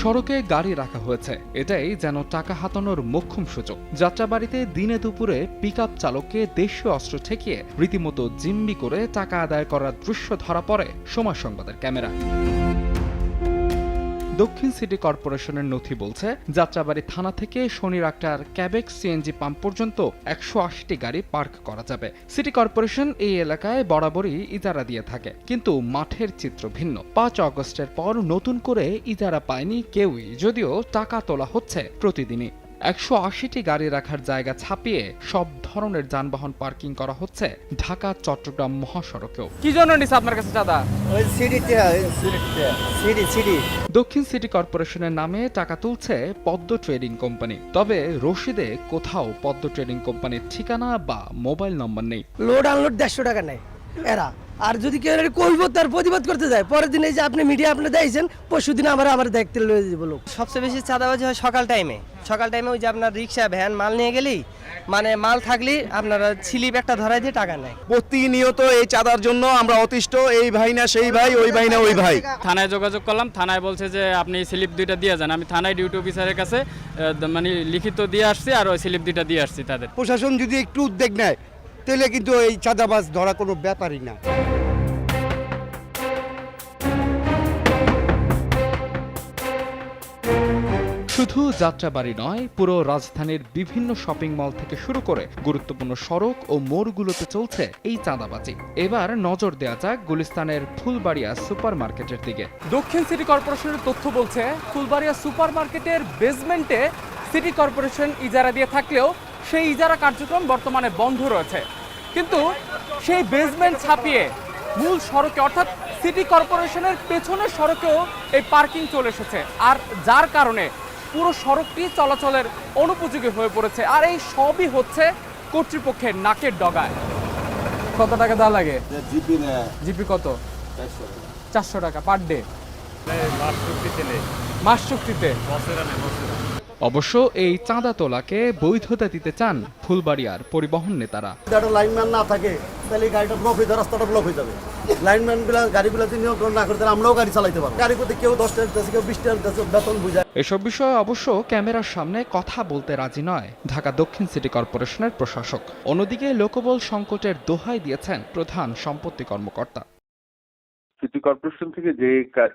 সড়কে গাড়ি রাখা হয়েছে। এটাই যেন টাকা হাতানোর মোক্ষম সুযোগ। যাত্রাবাড়িতে দিনে দুপুরে পিকআপ চালককে দেশীয় অস্ত্র ঠেকিয়ে রীতিমতো জিম্বি করে টাকা আদায় করার দৃশ্য ধরা পড়ে সময় সংবাদের ক্যামেরা। দক্ষিণ সিটি কর্পোরেশনের নথি বলছে, যাত্রাবাড়ি থানা থেকে শনির আক্তার ক্যাবেক সিএনজি পাম্প পর্যন্ত একশো আশিটি গাড়ি পার্ক করা যাবে। সিটি কর্পোরেশন এই এলাকায় বরাবরই ইজারা দিয়ে থাকে, কিন্তু মাঠের চিত্র ভিন্ন। পাঁচ অগস্টের পর নতুন করে ইজারা পায়নি কেউই, যদিও টাকা তোলা হচ্ছে প্রতিদিনই। একশো আশিটি গাড়ি রাখার জায়গা ছাপিয়ে সব ধরনের যানবাহন পার্কিং করা হচ্ছে ঢাকা চট্টগ্রাম মহাসড়কেও। কি জন্য নিছে আপনার কাছে চাঁদা? ওই সিঁড়িতে ওই সিঁড়িতে। সিঁড়ি সিঁড়ি। দক্ষিণ সিটি কর্পোরেশনের নামে টাকা তুলছে পদ্ম ট্রেডিং কোম্পানি। তবে রশিদে কোথাও পদ্ম ট্রেডিং কোম্পানির ঠিকানা বা মোবাইল নম্বর নেই। লোড আনলোড দেড়শো টাকা নেয় এরা। আর যদি কেউ এর কইব তার প্রতিবাদ করতে যায়। পরের দিন এই যে আপনি মিডিয়া আপনি দিয়েছেন পরশু দিন আমার আমার দেখতে লয়ে দিব লোক। সবচেয়ে বেশি চাঁদাবাজি হয় সকাল টাইমে সকাল টাইমে ওই যে আপনার রিক্সা ভ্যান মাল নিয়ে গেলেই মানে মাল থাকলেই আপনারা স্লিপ একটা ধরাই দিয়ে টাকা নেয়। প্রতিনিয়ত এই চাঁদার জন্য আমরা অতিষ্ঠ এই ভাই না সেই ভাই ওই ভাই না ওই ভাই। থানায় যোগাযোগ করলাম থানায় বলছে যে আপনি স্লিপ দুইটা দিয়ে যান। আমি থানায় ডিউটি অফিসারের কাছে আহ, মানে লিখিত দিয়ে আসছি আর ওই স্লিপ দুইটা দিয়ে আসছি তাদের। প্রশাসন যদি একটু উদ্যোগ নেয় তাহলে কিন্তু এই চাঁদাবাজ ধরা কোনো ব্যাপারই না। শুধু যাত্রাবাড়ি নয়, পুরো রাজধানীর বিভিন্ন শপিং মল থেকে শুরু করে গুরুত্বপূর্ণ সড়ক ও মোড়গুলোতে চলছে এই চাঁদাবাজি। এবার নজর দেওয়া যাক গুলিস্তানের ফুলবাড়িয়া সুপার মার্কেটের দিকে। দক্ষিণ সিটি কর্পোরেশনের তথ্য বলছে, ফুলবাড়িয়া সুপার মার্কেটের বেসমেন্টে সিটি কর্পোরেশন ইজারা দিয়ে থাকলেও সেই ইজারা কার্যক্রম বর্তমানে বন্ধ রয়েছে। কিন্তু সেই বেসমেন্ট ছাপিয়ে মূল সড়কে, অর্থাৎ সিটি কর্পোরেশনের পেছনের সড়কেও এই পার্কিং চলে এসেছে। আর যার কারণে পুরো সড়কটি চলাচলের অনুপযোগী হয়ে পড়েছে। আর এই সবই হচ্ছে কর্তৃপক্ষের নাকের ডগায়। কত টাকা দেওয়া লাগে? জিপি জিপি কত? চারশো টাকা। Per day? মাস চুক্তিতে অবশ্য এই চাঁদা তোলাকে বৈধতা দিতে চান ফুলবাড়িয়ার পরিবহন নেতারা। লাইনম্যান না থাকে তাহলে গাড়িটা ব্লক হয়ে যাবে রাস্তাটা ব্লক হয়ে যাবে। লাইনম্যানগুলা গাড়িগুলো নিয়ন্ত্রণ না করে তাহলে আমরাও গাড়ি চালাইতে পারব। গাড়ি করতে কেউ দশ টাকা দিতেছে কেউ বিশ টাকা দিতেছে বেতন বুঝায়। এসব বিষয়ে অবশ্য ক্যামেরার সামনে কথা বলতে রাজি নয় ঢাকা দক্ষিণ সিটি কর্পোরেশনের প্রশাসক। অন্যদিকে লোকবল সংকটের দোহাই দিয়েছেন প্রধান সম্পত্তি কর্মকর্তা। সিটি কর্পোরেশন থেকে যে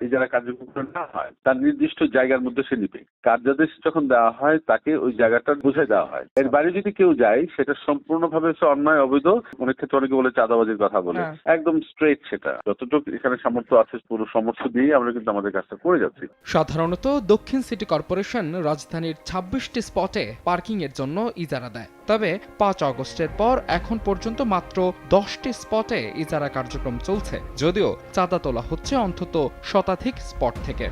ইজারা কার্যক্রম না হয় তার নির্দিষ্ট জায়গার মধ্যে সে নিবে। কার্যাদেশ যখন দেওয়া হয় তাকে ওই জায়গাটা বুঝে দেওয়া হয়। এর বাইরে যদি কেউ যায় সেটা সম্পূর্ণভাবে অন্যায় অবৈধ। অনেক ক্ষেত্রে অনেকে বলে চাঁদাবাজির কথা বলে। হ্যাঁ। একদম স্ট্রেট সেটা। যতটুকু এখানে সামর্থ্য আছে পুরো সমর্থ দিয়ে আমরা কিন্তু আমাদের কাজটা করে যাচ্ছি। সাধারণত দক্ষিণ সিটি কর্পোরেশন রাজধানীর ছাব্বিশটি স্পটে পার্কিং এর জন্য ইজারা দেয়। তবে পাঁচ অগস্টের পর এখন পর্যন্ত মাত্র দশটি স্পটে ইজারা কার্যক্রম চলছে, যদিও চাঁদা তোলা হচ্ছে অন্তত শতাধিক স্পট থেকে।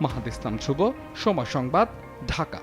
মাহাদিস্তান শুভ, সময় সংবাদ, ঢাকা।